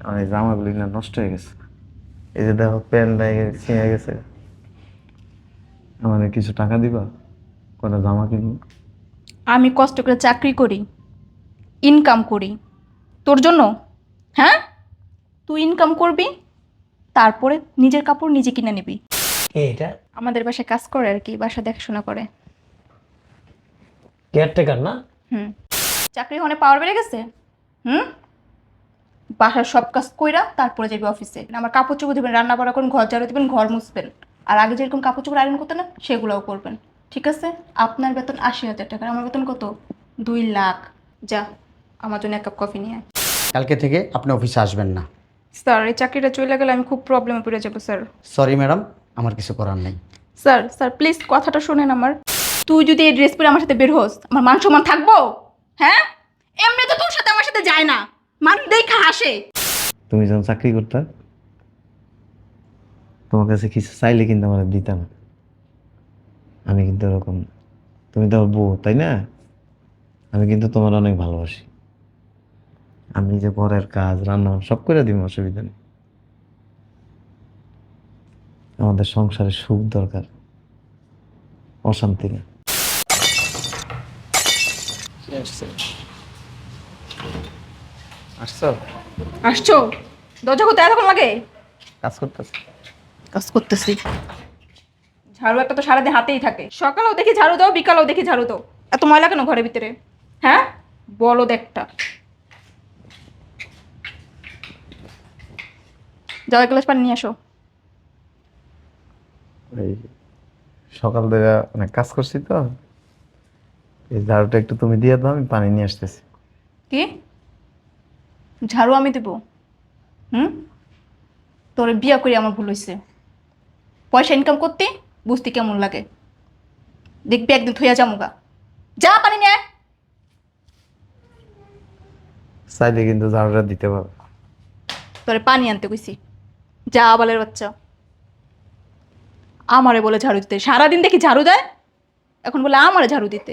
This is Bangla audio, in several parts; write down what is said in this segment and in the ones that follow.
আমার এই জামাগুলি না নষ্ট হয়ে গেছে। এই যে দেখো প্যান্ট ছিঁড়ে গেছে। আমার কিছু টাকা দিবা? কটা জামা কিনবো? আমি কষ্ট করে চাকরি করি ইনকাম করি। তোর জন্য? হ্যাঁ? তুই ইনকাম করবি তারপরে নিজের কাপড় নিজে কিনে নিবি। কে এটা? আমাদের বাসায় কাজ করে আর কি বাসা দেখাশোনা করে। কেয়ারটেকার না? হুম। চাকরি ওখানে পাওয়ার বেড়ে গেছে? হুম? বাসার সব কাজ কইরা তারপরে যাবি অফিসে আমার কাপড় চোপড় দেবেন রান্না বান্না করুন ঘর ঝাড়ু দেবেন ঘর মুছবেন। আর আগে যেরকম কাপড় চোপড় আয়রন করতেন না সেগুলোও করবেন। ঠিক আছে? আপনার বেতন আশি হাজার টাকা আমার বেতন কত? দুই লাখ। যা আমার জন্য এক কাপ কফি নিয়ে আয়। কালকে থেকে আপনি অফিসে আসবেন না। স্যার এই চাকরিটা চলে গেলে আমি খুব প্রবলেমে পড়ে যাব স্যার। সরি ম্যাডাম আমার কিছু করার নেই। স্যার স্যার প্লিজ কথাটা শোনেন আমার। তুই যদি এই ড্রেস পরে আমার সাথে বের হোস আমার মান সম্মান থাকব? হ্যাঁ? এমনি তো তোর সাথে আমার সাথে যায় না। মানুষ দেখা হাসে তুমি যখন চাকরি করতে তোমার কাছে কিছু চাইলে কিন্তু আমার দিতাম। আমি কিন্তু ওরকম তুমি তো বউ তাই না? আমি কিন্তু তোমার অনেক ভালোবাসি। আমি যে ঘরের কাজ রান্না সব করে দিব অসুবিধা নেই। আমাদের সংসারে সুখ দরকার অশান্তি না আসছো? আসছো? দরজা করতে এতক্ষণ লাগে? কাজ করতেছ। কাজ করতেছি। ঝাড়ু একটা তো সারাদিন হাতেই থাকে। সকালেও দেখি ঝাড়ু দাও বিকালেও দেখি ঝাড়ু দাও। এত ময়লা কেন ঘরের ভিতরে? হ্যাঁ? বলো একটা। যাও এক গ্লাস পানি নিয়ে আসো। এই সকাল থেকে অনেক কাজ করছি তো। এই ঝাড়ুটা একটু তুমি দিয়ে দাও আমি পানি নিয়ে আসতেছি। কি? ঝাড়ু আমি দেব। হুম? তোর বিয়া করে আমার ভুল হয়েছে পয়সা ইনকাম করতে বুঝতে কেমন লাগে। দেখবি একদিন থইয়া যামুগা যা পানি নিয়ে আয়। চাইলে কিন্তু ঝাড়ুটা দিতে পারো। তোরে পানি আনতে কইছি। যা আবালের বাচ্চা। আমারে বলে ঝাড়ু দিতে। সারাদিন দেখি ঝাড়ু দেয়। এখন বলে আমারে ঝাড়ু দিতে।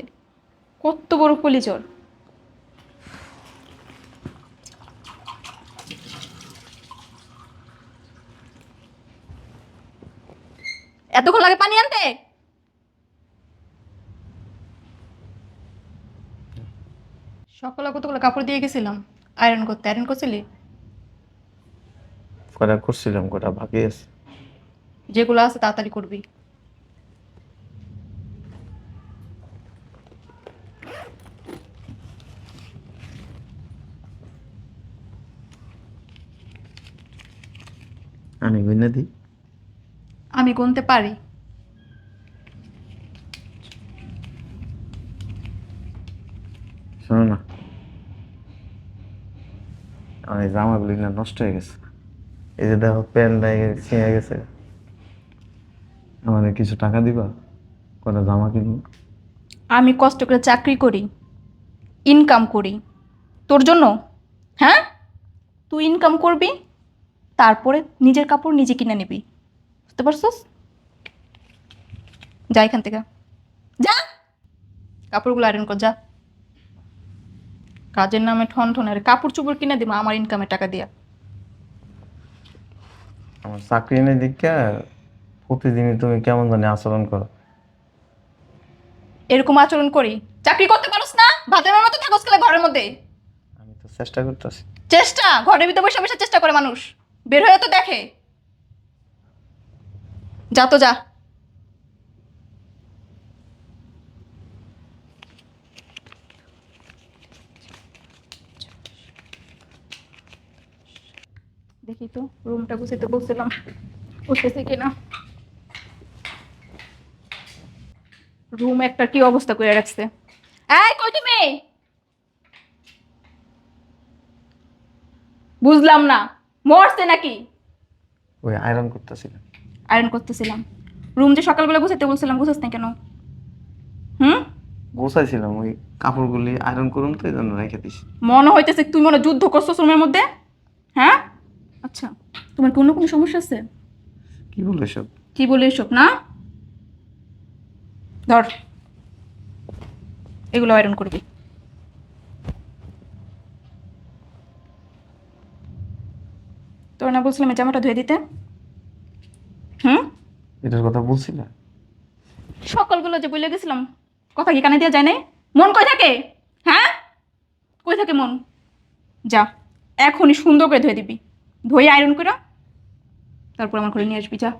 কত বড় কলিচর এতক্ষণ লাগে পানি আনতে? সকালে কতগুলো কাপড় দিয়ে গেছিলাম? আয়রন করতে। আয়রন করছিলি? কটা করছিলাম কটা বাকি আছে? যেগুলো আছে তাড়াতাড়ি করবি। আমি গুইনা দিই আমি গুনতে পারি। শোনো না। আমার জামাগুলি না নষ্ট হয়ে গেছে। এই যে দেখো প্যান্ট ছিঁড়ে গেছে। আমার কিছু টাকা দিবা? কটা জামা কিনবো? আমি কষ্ট করে চাকরি করি ইনকাম করি। তোর জন্য? হ্যাঁ? তুই ইনকাম করবি তারপরে নিজের কাপড় নিজে কিনে নিবি। বুঝতে পারছস যা এখান থেকে যা কাপড়গুলো আয়রন কর যা কাজের নামে ঠন ঠন আরে কাপড় চোপড় কিনে দিব আমার ইনকামের টাকা দিয়া আমার চাকরি নেই দীক্ষা প্রতিদিনই তুমি কেমন জানি আচরণ করো এরকম আচরণ করি চাকরি করতে পারোস না ভাতের মতো থাকোস খেলে ঘরের মধ্যে আমি তো চেষ্টা করতেছি চেষ্টা ঘরের ভিতরে বসে বসে চেষ্টা করে মানুষ বের হয়ে তো দেখে যা তো যা। দেখি তো, রুমটা কিনা। রুম একটা কি অবস্থা করে রাখছে? কই তুমি? বুঝলাম না, মরছে নাকি? ওই আয়রন করতেছিলাম। আয়রন করতেছিলাম। রুম যে সকালবেলা গুছাইতে বলছিলাম গুছাস না কেন? হুম? গোছাইছিলাম ওই কাপড়গুলি আয়রন করুন তো এই জন্য রেখে দিছি মনে হইতেছে তুই মনে হয় যুদ্ধ করছ রুমের মধ্যে? হ্যাঁ? আচ্ছা তোমার কি অন্য কোনো সমস্যা আছে? কি বলে সব কি বলে এসব না? ধর এগুলো আয়রন করবি। পরে না বলছিলাম জামাটা ধুয়ে দিতে? এটার কথা বলছি না সকালগুলো যে বলে গেছিলাম, কথা কি কানে দেওয়া যায় নাই? মন কই থাকে? হ্যাঁ? কই থাকে মন? যা, এখনই সুন্দর করে ধুয়ে দিবি। ধুয়ে আয়রন করে, তারপর আমার ঘরে নিয়ে আসবি, যা।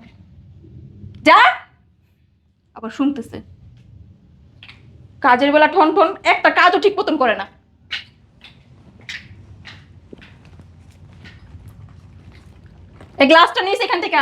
যা! আবার শুনতেছে। কাজের বেলা ঠন ঠন একটা কাজও ঠিক মতন করে না। এই গ্লাসটা নিস এখান থেকে।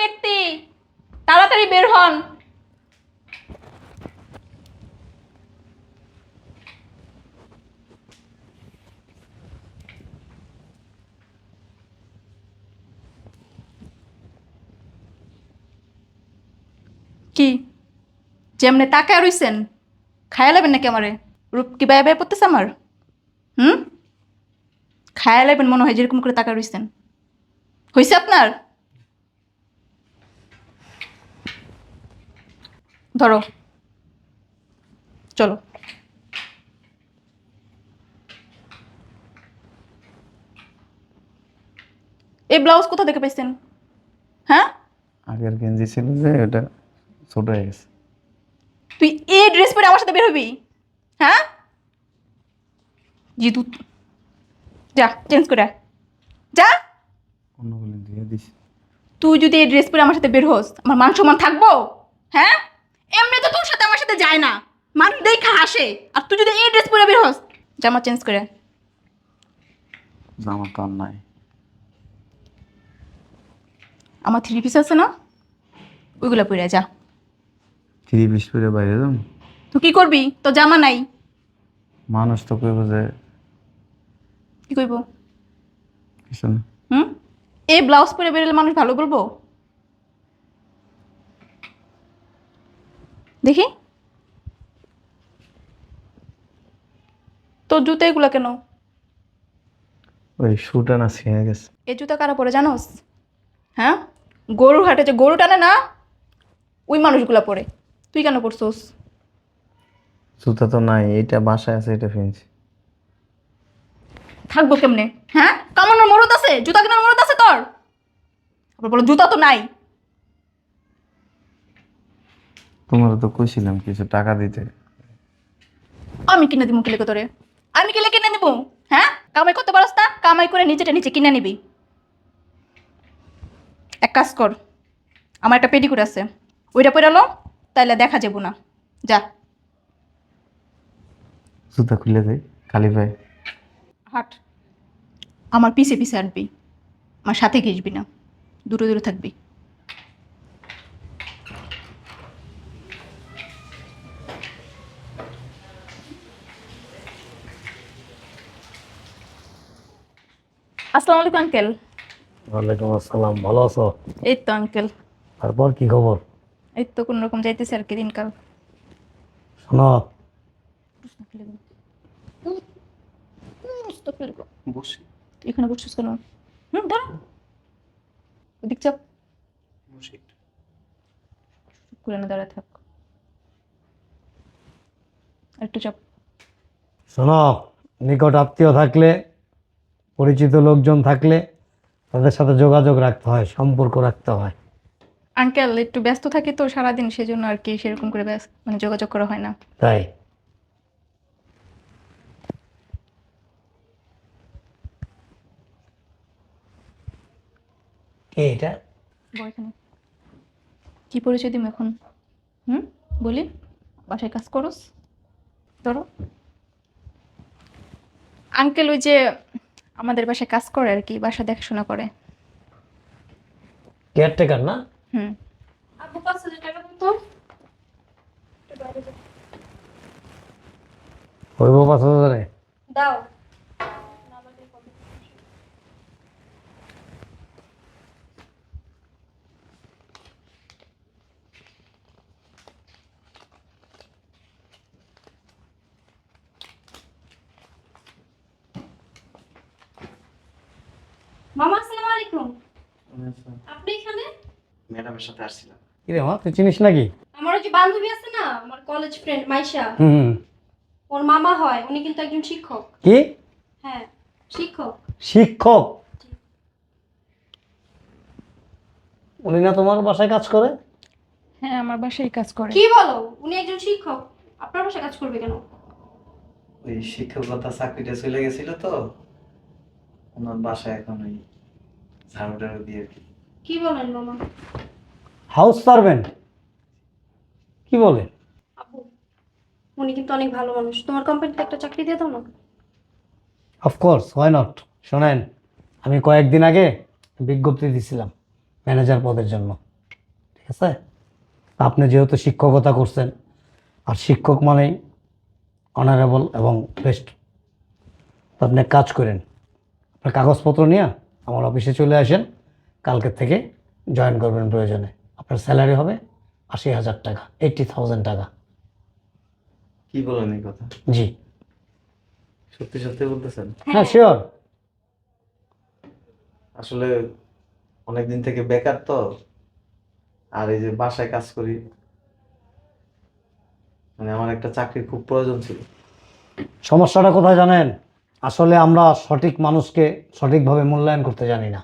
ব্যক্তি। তাড়াতাড়ি বের হন। কি? যেমনে তাকায় রইছেন, খায়া লাবেন নাকি আমারে? রূপ কি ব্যয় ব্যয় পড়তেছে আমার? হুম? খায়া লাবেন মনে হয় যেরকম করে তাকায় রইছেন। হয়েছে আপনার? ধরো। চলো। এই ব্লাউজ কোথা থেকে পেয়েছেন হ্যাঁ? আগের গেঞ্জি ছিল যে ওটা ছোট হয়ে গেছে। তুই এই ড্রেস পরে আমার সাথে বের হবি? হ্যাঁ? জিতু। যা চেঞ্জ করে। যা। অন্যগুলি দিয়ে দিস। তুই যদি এই ড্রেস পরে আমার সাথে বের হোস আমার মান সম্মান থাকব? হ্যাঁ? এমনি তো তোর সাথে আমার সাথে যায় না। মানুষ দেখা হাসে। আর তুই যদি এই ড্রেস পরে বের হোস জামা চেঞ্জ করে। জামা তো আর নাই। আমার থ্রি পিস আছে না? ওইগুলো পরে যা। থ্রি পিস পরে বাইরে যাম তুই কি করবি? তো জামা নাই। মানুষ তো কইব যে কি করব কিছু না। হুম? এই ব্লাউজ পরে বেরোলে মানুষ ভালো বলব? দেখি। তোর জুতো এগুলো কেন? ওই শুটা না ছিঁড়ে গেছে। এই জুতো কারা পরে জানোস? হ্যাঁ? গরুর হাটে যে গরু টানে না ওই মানুষগুলা পরে। তুই কেন পরছোস? জুতা তো নাই এটা বাসায় আছে এটা ফিনছি। থাকব কেমনে? হ্যাঁ? কামানোর মরদ আছে? জুতা কেনার মরদ আছে তোর? আবার বলো জুতা তো নাই। তোমার তো কইছিলাম কিছু টাকা দিতে। আমি কিনে দিব কিলে তোরে? আমি কিলে কিনে দিব হ্যাঁ? কামাই করতে পারস না কামাই করে নিচেটা নিচে কিনে নিবি। এক কাজ কর আমার একটা পেডিকুট আছে। ওইটা পরে তাইলে দেখা যাব না। যা। জুতা খুলে দেয় খালি ভাই হাট। আমার পিছে পিছে আসবি আমার সাথে ঘেসবি না। দূরে দূরে থাকবি। আসসালামু আলাইকুম আঙ্কেল। ওয়ালাইকুম আসসালাম ভালো আছো? এই তো আঙ্কেল। তারপর কি খবর? এই তো কোনো রকম যাইতেছে আর কি দিনকাল। শোনো। বসি। এখানে বসছিস কেন? হুম দাঁড়া। ওদিক চাপ। বসি করে না দাঁড়া থাক। একটু চাপ। শোনো নিকট আত্মীয় থাকলে পরিচিত লোকজন থাকলে তাদের সাথে যোগাযোগ রাখতে হয় সম্পর্ক রাখতে হয়। আঙ্কেল একটু ব্যস্ত থাকি তো সারাদিন সেজন্য আর কি সেরকম করে ব্যস্ত মানে যোগাযোগ করা হয় না। তাই? কে এটা? কি পরিচয় দিম এখন? হুম? বলি। বাসায় কাজ করস? ধরো। আঙ্কেল ওই যে আমাদের বাসায় কাজ করে আর কি বাসা দেখাশোনা করে। কেয়ারটেকার না? হুম। আপু পাঁচ হাজার টাকা তো হইব পাঁচ হাজারে? দাও মামা আসসালামু আলাইকুম আপনি এখানে ম্যাডামের সাথে আসছিলাম। কিরে মা তুই চিনিস নাকি? আমার ওই যে বান্ধবী আছে না? আমার কলেজ ফ্রেন্ড মাইশা। হুম। ওর মামা হয় উনি কিন্তু একজন শিক্ষক। কি? হ্যাঁ শিক্ষক। শিক্ষক? উনি না তোমার বাসায় কাজ করে? হ্যাঁ আমার বাসায় কাজ করে। কি বলো? উনি একজন শিক্ষক। আপনার বাসায় কাজ করবে কেন? ওই শিক্ষকতা চাকরিটা চলে গেছিল তো। ওনার বাসায় এখন ওই ঝাড়ু টাড়ু দিয়ে কি। কি বলেন মামা? House servant? কি বলে? আপু উনি কিন্তু অনেক ভালো মানুষ। তোমার কোম্পানিতে একটা চাকরি দিয়ে দাও না? অফকোর্স ওয়াই নট শোনেন আমি কয়েকদিন আগে বিজ্ঞপ্তি দিছিলাম ম্যানেজার পদের জন্য। ঠিক আছে? আপনি যেহেতু শিক্ষকতা করছেন আর শিক্ষক মানেই অনারেবল এবং বেস্ট আপনি এক কাজ করেন আপনার কাগজপত্র নিয়ে আমার অফিসে চলে আসেন কালকের থেকে জয়েন করবেন প্রয়োজনে। আপনার স্যালারি হবে আশি হাজার টাকা এইটি থাউজেন্ড টাকা। কি বলেন এই কথা? জি। সত্যি সত্যি বলতেছেন? হ্যাঁ। শিওর আসলে অনেকদিন থেকে বেকার তো আর এই যে বাসায় কাজ করি মানে আমার একটা চাকরির খুব প্রয়োজন ছিল। সমস্যাটা কোথায় জানেন? আসলে আমরা সঠিক মানুষকে সঠিকভাবে মূল্যায়ন করতে জানি না।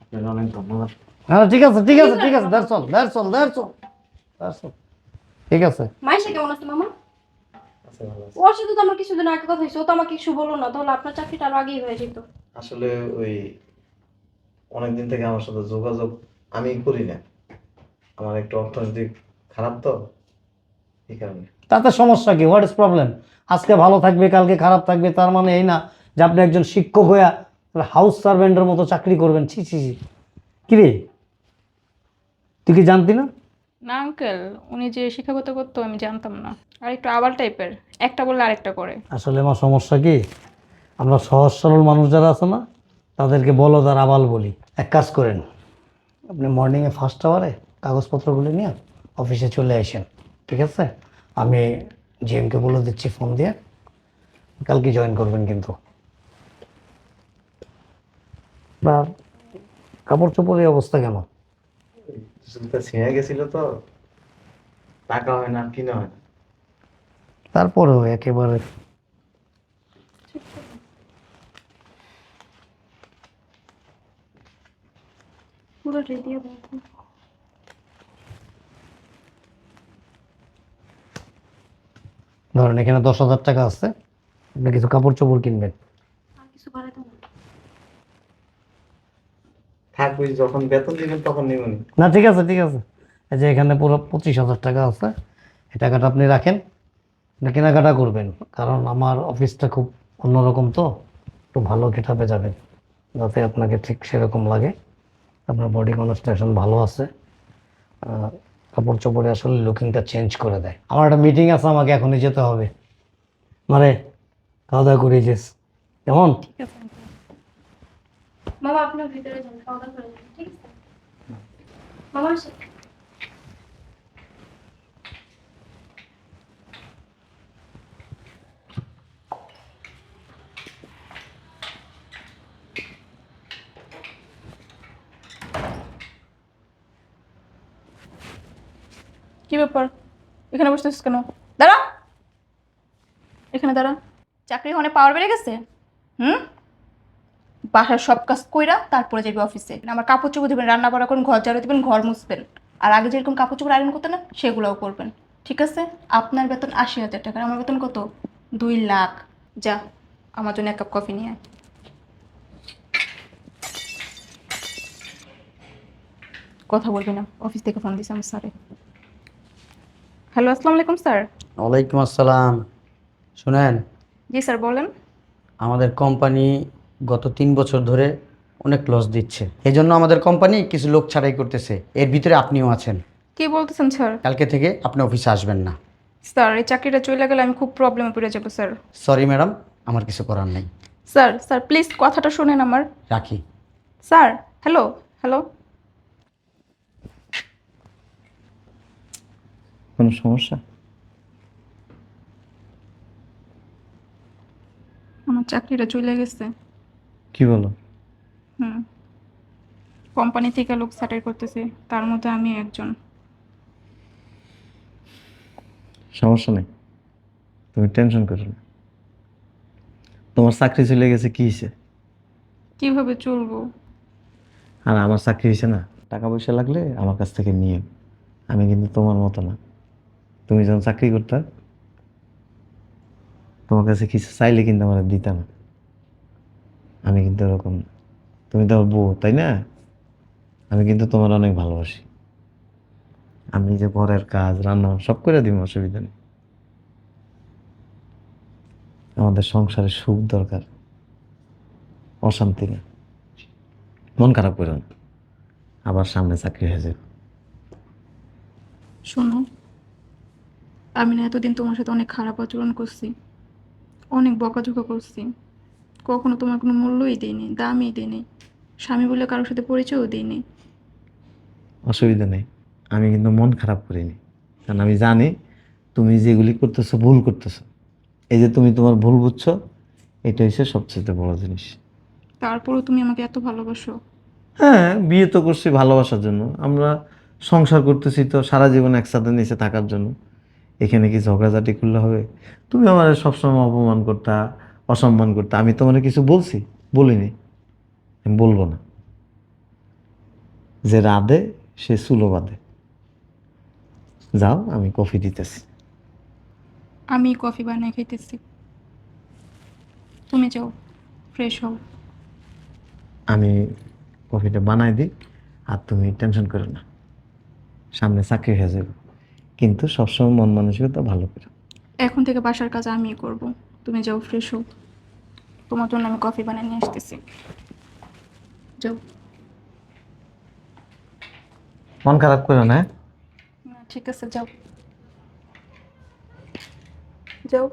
আপনাকে অনেক ধন্যবাদ। হ্যাঁ ঠিক আছে ঠিক আছে ঠিক আছে that's all that's all that's all that's all ঠিক আছে। মাইশা কেমন আছে মামা? ভালো আছে। ওর সাথে তো আমার কিছুদিন আগে কথা হয়েছে ও তো আমাকে কিছু বলল না তাহলে আপনার চাকরিটা আরও আগেই হয়ে যেত। আসলে ওই অনেকদিন থেকে আমার সাথে যোগাযোগ আমি করি না। আমার একটু অর্থনৈতিক খারাপ তো এই কারণে। তাতে সমস্যা কি? হোয়াট ইজ প্রবলেম আজকে ভালো থাকবে কালকে খারাপ থাকবে তার মানে এই না যে আপনি একজন শিক্ষক হইয়া হাউস সার্ভেন্টের মতো চাকরি করবেন। ছি ছি ছি। কি রে? তুই কি জানতি না? না আঙ্কেল উনি যে শিক্ষাগত করতো আমি জানতাম না। আর একটু আবাল টাইপের একটা বললে আরেকটা করে। আসলে আমার সমস্যা কি? আমরা সহজ সরল মানুষ যারা আছে না তাদেরকে বলো তার আবাল বলি। এক কাজ করেন আপনি মর্নিংয়ে ফার্স্ট আওয়ারে কাগজপত্রগুলো নিয়ে অফিসে চলে আসেন ঠিক আছে? আমি জিএমকে বলে দিচ্ছি ফোন দিয়ে কালকে জয়েন করবেন কিন্তু। বা কাপড় চোপড়ের অবস্থা কেমন? জুতা ছিঁড়ে গেছিল তো টাকা হয় না কিনা হয় না। তারপরেও একেবারে। পুরোটাই দিয়ে বলতো ধরেন এখানে দশ হাজার টাকা আছে আপনি কিছু কাপড় চোপড় কিনবেন। আর কিছু বাড়াতে থাকবি যখন বেতন দিবেন তখন নিবনি। না ঠিক আছে ঠিক আছে। এই যে এখানে পুরো পঁচিশ হাজার টাকা আছে এই টাকাটা আপনি রাখেন আপনি কেনাকাটা করবেন। কারণ আমার অফিসটা খুব অন্যরকম তো একটু ভালো গেটাপে যাবেন যাতে আপনাকে ঠিক সেরকম লাগে। আপনার বডি কনস্ট্রাকশন ভালো আছে কাপড় চোপড়ে আসলে লুকিংটা চেঞ্জ করে দেয়। আমার একটা মিটিং আছে আমাকে এখনই যেতে হবে। মানে খাওয়া দাওয়া করে যেস কেমন? ঠিক আছে। মামা আপনার ভিতরে যান, খাওয়া দাওয়া করে ঠিক আছে? মামা আসে কি ব্যাপার? এখানে বসতেছিস কেন? দাঁড়া! এখানে দাঁড়া। চাকরি ওখানে পাওয়ার বেড়ে গেছে? হুম? বাসার সব কাজ কইরা তারপরে যাবি অফিসে আমার কাপড় চোপড় দেবেন রান্না বান্না করুন ঘর ঝাড়ু দেবেন ঘর মুছবেন। আর আগে যেরকম কাপড় চোপড় আয়রন করতেন না সেগুলোও করবেন। ঠিক আছে? আপনার বেতন আশি হাজার টাকা আমার বেতন কত? দুই লাখ। যা আমার জন্য এক কাপ কফি নিয়ে আয়। কথা বলবি না অফিস থেকে ফোন দিছে আমার স্যারে। হ্যালো আসসালামু আলাইকুম স্যার। ওয়ালাইকুম আসসালাম। শুনেন জি স্যার বলেন। আমাদের কোম্পানি গত তিন বছর ধরে অনেক লস দিচ্ছে। এই জন্য আমাদের কোম্পানি কিছু লোক ছাড়াই করতেছে। এর ভিতরে আপনিও আছেন। কি বলতেছেন স্যার? কালকে থেকে আপনি অফিসে আসবেন না। স্যার এই চাকরিটা চলে গেলে আমি খুব প্রবলেমে পড়ে যাব স্যার। সরি ম্যাডাম আমার কিছু করার নেই। স্যার স্যার প্লিজ কথাটা শোনেন আমার। রাখি। স্যার হ্যালো হ্যালো কোনো সমস্যা? আমার চাকরিটা চলে গেছে। কি বলো? হুম। কোম্পানি থেকে লোক ছাঁটাই করতেছে তার মধ্যে আমি একজন। সমস্যা নেই। তুমি টেনশন করো না। তোমার চাকরি চলে গেছে কি হয়েছে? কীভাবে চলবো? আর আমার চাকরি হয়েছে না টাকা পয়সা লাগলে আমার কাছ থেকে নিয়ে আমি কিন্তু তোমার মতো না। তুমি যখন চাকরি করতে তোমার কাছে কিছু চাইলে কিন্তু আমার দিতাম না। আমি কিন্তু ওরকম তুমি তো বউ, তাই না? আমি কিন্তু তোমার অনেক ভালোবাসি। আমি যে ঘরের কাজ, রান্না, সব করে দিব, অসুবিধা নেই। আমাদের সংসারে সুখ দরকার, অশান্তি না মন খারাপ করো না, আবার সামনে চাকরি হয়ে যাবে। শোনো, আমি না এতদিন তোমার সাথে অনেক খারাপ আচরণ করছি, অনেক বকাঝোকা করছি। কখনো তোমার কোনো মূল্যই দিইনি দামই দিইনি স্বামী বলে কারোর সাথে পরিচয়ও দিইনি অসুবিধা নেই। আমি কিন্তু মন খারাপ করিনি। কারণ আমি জানি তুমি যেগুলি করতেছো ভুল করতেছো। এই যে তুমি তোমার ভুল বুঝছ এটা হচ্ছে সবচেয়ে বড় জিনিস। তারপরেও তুমি আমাকে এত ভালোবাসো। হ্যাঁ বিয়ে তো করছি ভালোবাসার জন্য। আমরা সংসার করতেছি তো সারা জীবন একসাথে নিচে থাকার জন্য। এখানে কি ঝগড়াঝাটি করলে হবে? তুমি আমার সবসময় অপমান করতা অসম্মান করতে। আমি তোমার কিছু বলছি? বলিনি। আমি বলব না। যে রাধে সে চুলো বাঁধে। যাও আমি কফি দিতেছি। আমি কফি বানিয়ে খাইতেছি। তুমি যাও ফ্রেশ হও। আমি কফিটা বানাই দিই আর তুমি টেনশন করো না। সামনে চাকরি হয়ে যাবে। কিন্তু সবসময় মন মানসিকতা ভালো করে। এখন থেকে বাসার কাজ আমিই করব। তুমি যাও ফ্রেশ হোক তোমার জন্য আমি কফি বানিয়ে নিয়ে আসতেছি। যাও। মন খারাপ করো না? না, ঠিক আছে যাও। যাও।